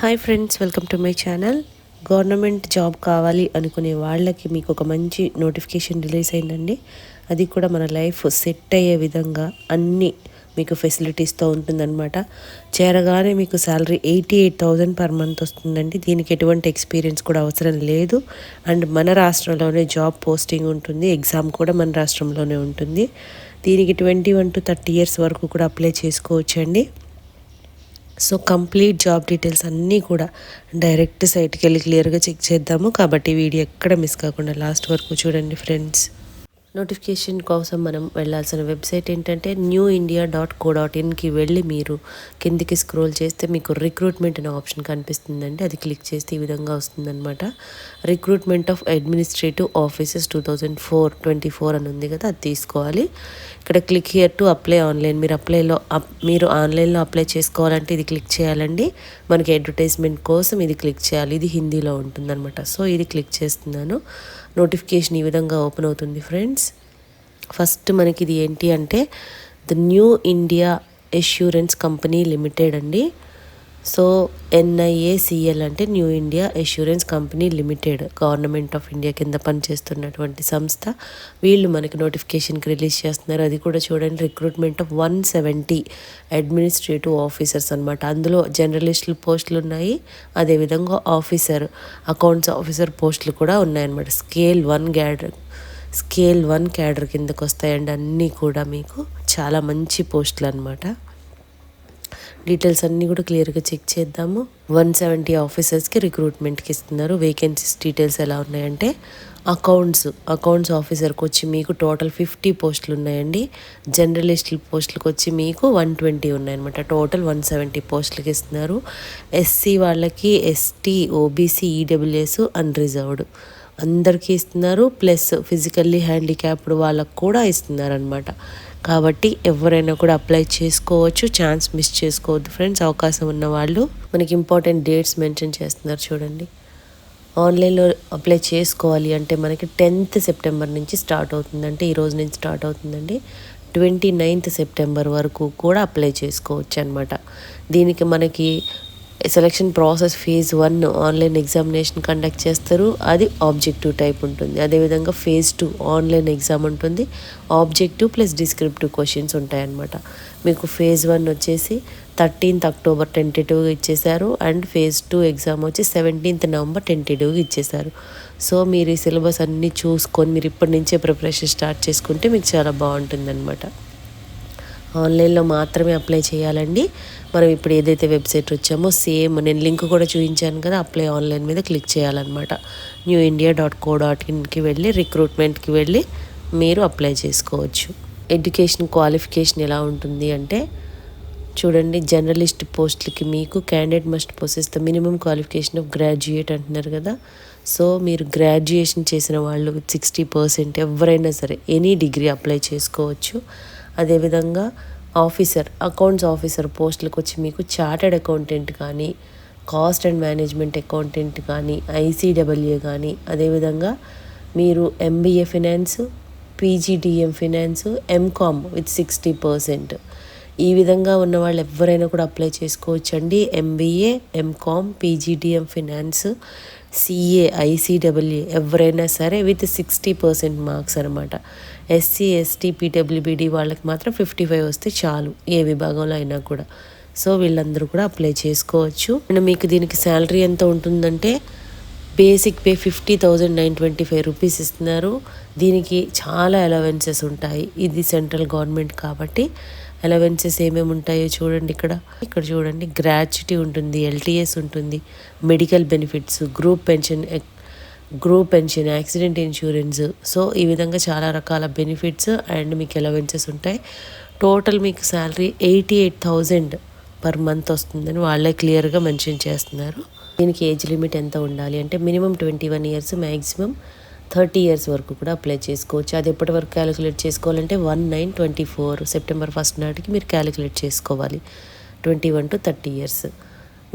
Hi friends welcome to my channel. Government job కావాలి అనుకునే వాళ్ళకి మీకు ఒక మంచి నోటిఫికేషన్ రిలీజ్ అయిందండి. అది కూడా మన లైఫ్ సెట్ అయ్యే విధంగా అన్ని మీకు ఫెసిలిటీస్తో ఉంటుందన్నమాట. చేరగానే మీకు salary eighty eight thousand per month వస్తుందండి. దీనికి ఎటువంటి ఎక్స్పీరియన్స్ కూడా అవసరం లేదు. అండ్ మన రాష్ట్రంలోనే జాబ్ పోస్టింగ్ ఉంటుంది ఎగ్జామ్ కూడా మన రాష్ట్రంలోనే ఉంటుంది. దీనికి twenty one to thirty years వరకు కూడా అప్లై చేసుకోవచ్చండి. సో కంప్లీట్ జాబ్ డీటెయిల్స్ అన్నీ కూడా డైరెక్ట్ సైట్కి వెళ్ళి క్లియర్గా చెక్ చేద్దాము. కాబట్టి వీడియో ఎక్కడ మిస్ కాకుండా లాస్ట్ వరకు చూడండి ఫ్రెండ్స్ నోటిఫికేషన్ కోసం మనం వెళ్ళాల్సిన వెబ్సైట్ ఏంటంటే new India dot co dot ఇన్కి వెళ్ళి మీరు కిందికి స్క్రోల్ చేస్తే మీకు రిక్రూట్మెంట్ అనే ఆప్షన్ కనిపిస్తుందండి. అది క్లిక్ చేస్తే ఈ విధంగా వస్తుందన్నమాట. Recruitment of administrative offices two thousand four twenty four అని ఉంది కదా అది తీసుకోవాలి. ఇక్కడ click here to apply online మీరు అప్లైలో మీరు ఆన్లైన్లో అప్లై చేసుకోవాలంటే ఇది క్లిక్ చేయాలండి. మనకి అడ్వర్టైజ్మెంట్ కోసం ఇది క్లిక్ చేయాలి. ఇది హిందీలో ఉంటుందన్నమాట. సో ఇది క్లిక్ చేస్తున్నాను. నోటిఫికేషన్ ఈ విధంగా ఓపెన్ అవుతుంది ఫ్రెండ్స్. ఫస్ట్ మనకి ఇది ఏంటి అంటే the New India Assurance Company Limited అండి. సో ఎన్ఐఏసిఎల్ అంటే New India Assurance Company Limited government of India కింద పనిచేస్తున్నటువంటి సంస్థ. వీళ్ళు మనకి నోటిఫికేషన్కి రిలీజ్ చేస్తున్నారు. అది కూడా చూడండి recruitment of one seventy administrative officers అనమాట అందులో జర్నలిస్టులు పోస్టులు ఉన్నాయి. అదేవిధంగా ఆఫీసర్ అకౌంట్స్ ఆఫీసర్ పోస్టులు కూడా ఉన్నాయన్నమాట. Scale one cadre scale one cadre కిందకు వస్తాయండి అన్నీ కూడా మీకు. చాలా మంచి పోస్టులు అనమాట డీటెయిల్స్ అన్నీ కూడా క్లియర్గా చెక్ చేద్దాము. వన్ సెవెంటీ ఆఫీసర్స్కి రిక్రూట్మెంట్కి ఇస్తున్నారు. వేకెన్సీస్ డీటెయిల్స్ ఎలా ఉన్నాయంటే అకౌంట్స్ అకౌంట్స్ ఆఫీసర్కి వచ్చి మీకు టోటల్ ఫిఫ్టీ పోస్టులు ఉన్నాయండి జర్నలిస్ట్ పోస్టులకు వచ్చి మీకు వన్ ట్వంటీ ఉన్నాయన్నమాట. టోటల్ వన్ సెవెంటీ పోస్టులకి ఇస్తున్నారు. ఎస్సీ వాళ్ళకి ఎస్టీ ఓబీసీ ఈడబ్ల్యూఎస్ అన్రిజర్వ్డ్ అందరికీ ఇస్తున్నారు. ప్లస్ ఫిజికల్లీ హ్యాండిక్యాప్డ్ వాళ్ళకు కూడా ఇస్తున్నారు అనమాట కాబట్టి ఎవరైనా కూడా అప్లై చేసుకోవచ్చు. ఛాన్స్ మిస్ చేసుకోవద్దు ఫ్రెండ్స్ అవకాశం ఉన్న వాళ్ళు మనకి ఇంపార్టెంట్ డేట్స్ మెన్షన్ చేస్తున్నారు చూడండి. ఆన్లైన్లో అప్లై చేసుకోవాలి అంటే మనకి టెన్త్ సెప్టెంబర్ నుంచి స్టార్ట్ అవుతుందంటే ఈరోజు నుంచి స్టార్ట్ అవుతుందండి. ట్వంటీ నైన్త్ సెప్టెంబర్ వరకు కూడా అప్లై చేసుకోవచ్చు అనమాట దీనికి మనకి selection process phase one online examination conduct చేస్తారు. అది ఆబ్జెక్టివ్ టైప్ ఉంటుంది. అదేవిధంగా ఫేజ్ టూ ఆన్లైన్ ఎగ్జామ్ ఉంటుంది. ఆబ్జెక్టివ్ ప్లస్ డిస్క్రిప్టివ్ క్వశ్చన్స్ ఉంటాయన్నమాట. మీకు ఫేజ్ వన్ వచ్చేసి థర్టీన్త్ అక్టోబర్ టెంటేటివ్గా ఇచ్చేశారు. అండ్ ఫేజ్ టూ ఎగ్జామ్ వచ్చి సెవెంటీన్త్ నవంబర్ టెంటేటివ్గా ఇచ్చేశారు. సో మీరు ఈ సిలబస్ అన్నీ చూసుకొని మీరు ఇప్పటి నుంచే ప్రిపరేషన్ స్టార్ట్ చేసుకుంటే మీకు చాలా బాగుంటుంది అనమాట ఆన్లైన్లో మాత్రమే అప్లై చేయాలండి. మనం ఇప్పుడు ఏదైతే వెబ్సైట్ వచ్చామో సేమ్ నేను లింక్ కూడా చూపించాను కదా అప్లై ఆన్లైన్ మీద క్లిక్ చేయాలన్నమాట. New India dot co dot ఇన్కి వెళ్ళి రిక్రూట్మెంట్కి వెళ్ళి మీరు అప్లై చేసుకోవచ్చు. ఎడ్యుకేషన్ క్వాలిఫికేషన్ ఎలా ఉంటుంది అంటే చూడండి జర్నలిస్ట్ పోస్టులకి మీకు candidate must possess the minimum qualification of graduate అంటున్నారు కదా. సో మీరు గ్రాడ్యుయేషన్ చేసిన వాళ్ళు సిక్స్టీ పర్సెంట్ ఎవరైనా సరే ఎనీ డిగ్రీ అప్లై చేసుకోవచ్చు. అదేవిధంగా ఆఫీసర్ అకౌంట్స్ ఆఫీసర్ పోస్టులకు వచ్చి మీకు చార్టెడ్ అకౌంటెంట్ కానీ కాస్ట్ అండ్ మేనేజ్మెంట్ అకౌంటెంట్ కానీ ఐసీడబ్ల్యూ కానీ అదేవిధంగా మీరు MBA finance PGDM finance MCom with sixty percent ఈ విధంగా ఉన్న వాళ్ళు ఎవరైనా కూడా అప్లై చేసుకోవచ్చండి. MBA MCom PGDM finance CA ICW ఎవరైనా సరే విత్ సిక్స్టీ పర్సెంట్ మార్క్స్ అనమాట ఎస్సీ ఎస్టీ పీడబ్ల్యూబీడీ వాళ్ళకి మాత్రం ఫిఫ్టీ ఫైవ్ వస్తే చాలు ఏ విభాగంలో అయినా కూడా. సో వీళ్ళందరూ కూడా అప్లై చేసుకోవచ్చు. అండ్ మీకు దీనికి శాలరీ ఎంత ఉంటుందంటే basic pay fifty thousand nine twenty five rupees ఇస్తున్నారు. దీనికి చాలా అలవెన్సెస్ ఉంటాయి. ఇది సెంట్రల్ గవర్నమెంట్ కాబట్టి అలవెన్సెస్ ఏమేమి ఉంటాయో చూడండి ఇక్కడ. ఇక్కడ చూడండి గ్రాచ్యుటీ ఉంటుంది ఎల్టీఎస్ ఉంటుంది medical benefits group pension group pension accident insurance so ఈ విధంగా చాలా రకాల బెనిఫిట్స్ అండ్ మీకు అలవెన్సెస్ ఉంటాయి. టోటల్ మీకు salary eighty eight thousand per month వస్తుందని వాళ్ళే క్లియర్గా మెన్షన్ చేస్తున్నారు. దీనికి ఏజ్ లిమిట్ ఎంత ఉండాలి? అంటే minimum twenty one years maximum thirty years వరకు కూడా అప్లై చేసుకోవచ్చు. అది ఎప్పటి వరకు క్యాలిక్యులేట్ చేసుకోవాలంటే one nine twenty four September first నాటికి మీరు క్యాలిక్యులేట్ చేసుకోవాలి. Twenty one to thirty years.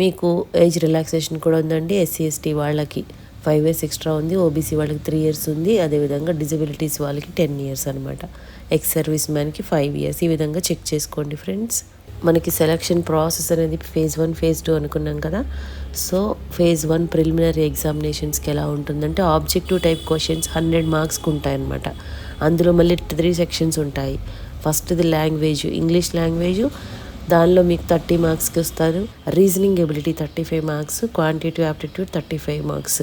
మీకు ఏజ్ రిలాక్సేషన్ కూడా ఉందండి. ఎస్సీ ఎస్టీ వాళ్ళకి ఫైవ్ ఇయర్స్ ఎక్స్ట్రా ఉంది. ఓబీసీ వాళ్ళకి త్రీ ఇయర్స్ ఉంది. అదేవిధంగా డిజబిలిటీస్ వాళ్ళకి టెన్ ఇయర్స్ అనమాట ఎక్స్ సర్వీస్ మ్యాన్కి ఫైవ్ ఇయర్స్. ఈ విధంగా చెక్ చేసుకోండి ఫ్రెండ్స్. మనకి సెలక్షన్ ప్రాసెస్ అనేది ఫేజ్ వన్ ఫేజ్ టూ అనుకున్నాం కదా. సో ఫేజ్ వన్ ప్రిలిమినరీ ఎగ్జామినేషన్స్కి ఎలా ఉంటుందంటే ఆబ్జెక్టివ్ టైప్ క్వశ్చన్స్ హండ్రెడ్ మార్క్స్కి ఉంటాయన్నమాట. అందులో మళ్ళీ త్రీ సెక్షన్స్ ఉంటాయి. ఫస్ట్ది లాంగ్వేజ్ ఇంగ్లీష్ లాంగ్వేజ్ దానిలో మీకు థర్టీ మార్క్స్కి వస్తారు. Reasoning ability thirty five marks quantitative aptitude thirty five marks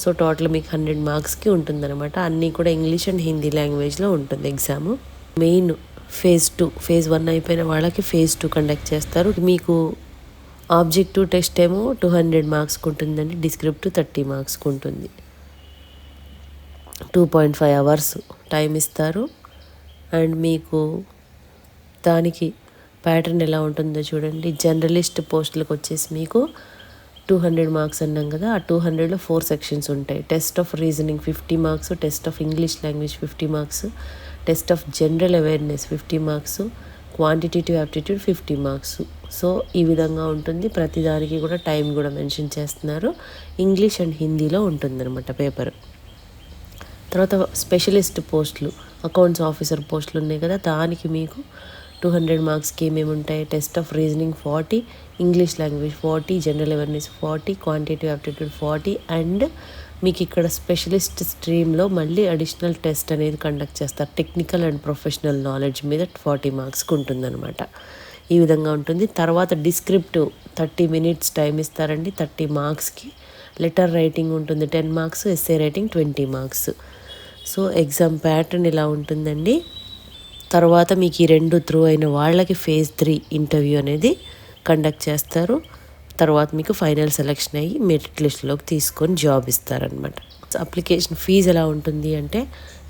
so total మీకు హండ్రెడ్ మార్క్స్కి ఉంటుందన్నమాట. అన్నీ కూడా ఇంగ్లీష్ అండ్ హిందీ లాంగ్వేజ్లో ఉంటుంది exam main phase two phase one అయిపోయిన వాళ్ళకి ఫేజ్ టూ కండక్ట్ చేస్తారు. మీకు ఆబ్జెక్టివ్ టెస్ట్ ఏమో టూ హండ్రెడ్ మార్క్స్కి ఉంటుందండి డిస్క్రిప్టివ్ థర్టీ మార్క్స్కి ఉంటుంది two point five hours time ఇస్తారు. అండ్ మీకు దానికి ప్యాటర్న్ ఎలా ఉంటుందో చూడండి. జర్నలిస్ట్ పోస్టులకు వచ్చేసి మీకు టూ హండ్రెడ్ మార్క్స్ అన్నాం కదా ఆ టూ హండ్రెడ్లో ఫోర్ సెక్షన్స్ ఉంటాయి. Test of reasoning fifty marks test of English language fifty marks test of general awareness fifty marks quantitative aptitude fifty marks. So ఈ విధంగా ఉంటుంది. ప్రతిదానికి కూడా టైం కూడా మెన్షన్ చేస్తున్నారు. ఇంగ్లీష్ అండ్ హిందీలో ఉంటుందన్నమాట పేపర్. తర్వాత స్పెషలిస్ట్ పోస్టులు అకౌంట్స్ ఆఫీసర్ పోస్టులు ఉన్నాయి కదా దానికి మీకు టూ హండ్రెడ్ మార్క్స్కి ఏమేమి ఉంటాయి test of reasoning forty English language forty general awareness forty quantitative aptitude forty and మీకు ఇక్కడ స్పెషలిస్ట్ స్ట్రీమ్లో మళ్ళీ అడిషనల్ టెస్ట్ అనేది కండక్ట్ చేస్తారు. టెక్నికల్ అండ్ ప్రొఫెషనల్ నాలెడ్జ్ మీద ఫార్టీ మార్క్స్కి ఉంటుందన్నమాట. ఈ విధంగా ఉంటుంది. తర్వాత డిస్క్రిప్టివ్ థర్టీ మినిట్స్ టైం ఇస్తారండి. థర్టీ మార్క్స్కి లెటర్ రైటింగ్ ఉంటుంది. Ten marks essay writing twenty marks so exam pattern ఇలా ఉంటుందండి? తర్వాత మీకు ఈ రెండు త్రూ అయిన వాళ్ళకి ఫేజ్ త్రీ ఇంటర్వ్యూ అనేది కండక్ట్ చేస్తారు. తర్వాత మీకు ఫైనల్ సెలెక్షన్ అయ్యి మెరిట్ లిస్ట్లోకి తీసుకొని జాబ్ ఇస్తారనమాట అప్లికేషన్ ఫీజు ఎలా ఉంటుంది అంటే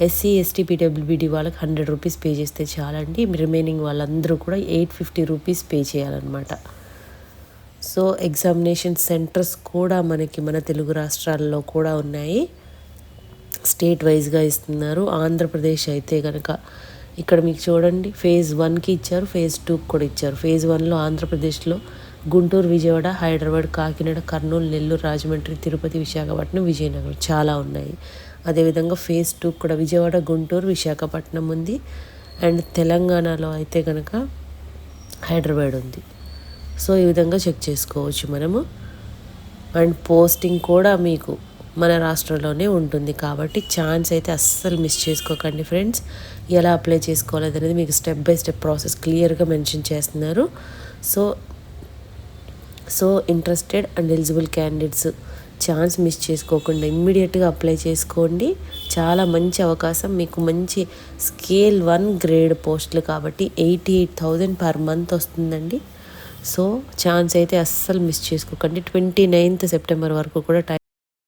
ఎస్సీ ఎస్టీ పీడబ్ల్యూబీడి వాళ్ళకి హండ్రెడ్ రూపీస్ పే చేస్తే చాలండి. రిమైనింగ్ వాళ్ళందరూ కూడా ఎయిట్ ఫిఫ్టీ రూపీస్ పే చేయాలన్నమాట. సో ఎగ్జామినేషన్ సెంటర్స్ కూడా మనకి మన తెలుగు రాష్ట్రాల్లో కూడా ఉన్నాయి. స్టేట్ వైజ్గా ఇస్తున్నారు. ఆంధ్రప్రదేశ్ అయితే కనుక ఇక్కడ మీకు చూడండి ఫేజ్ వన్కి ఇచ్చారు ఫేజ్ టూకి కూడా ఇచ్చారు. ఫేజ్ వన్లో ఆంధ్రప్రదేశ్లో గుంటూరు విజయవాడ హైదరాబాద్ కాకినాడ కర్నూలు నెల్లూరు రాజమండ్రి తిరుపతి విశాఖపట్నం విజయనగరం చాలా ఉన్నాయి. అదేవిధంగా ఫేజ్ టూ కూడా విజయవాడ గుంటూరు విశాఖపట్నం ఉంది. అండ్ తెలంగాణలో అయితే కనుక హైదరాబాద్ ఉంది. సో ఈ విధంగా చెక్ చేసుకోవచ్చు మనము. అండ్ పోస్టింగ్ కూడా మీకు మన రాష్ట్రంలోనే ఉంటుంది కాబట్టి ఛాన్స్ అయితే అస్సలు మిస్ చేసుకోకండి ఫ్రెండ్స్ ఎలా అప్లై చేసుకోవాలి అనేది మీకు స్టెప్ బై స్టెప్ ప్రాసెస్ క్లియర్గా మెన్షన్ చేస్తున్నారు. So so interested and eligible candidates chance miss చేసుకోకుండా ఇమ్మీడియట్గా అప్లై చేసుకోండి. చాలా మంచి అవకాశం. మీకు మంచి స్కేల్ వన్ గ్రేడ్ పోస్టులు కాబట్టి eighty eight thousand per month వస్తుందండి. సో ఛాన్స్ అయితే అస్సలు మిస్ చేసుకోకండి. ట్వంటీ నైన్త్ సెప్టెంబర్ వరకు కూడా టైం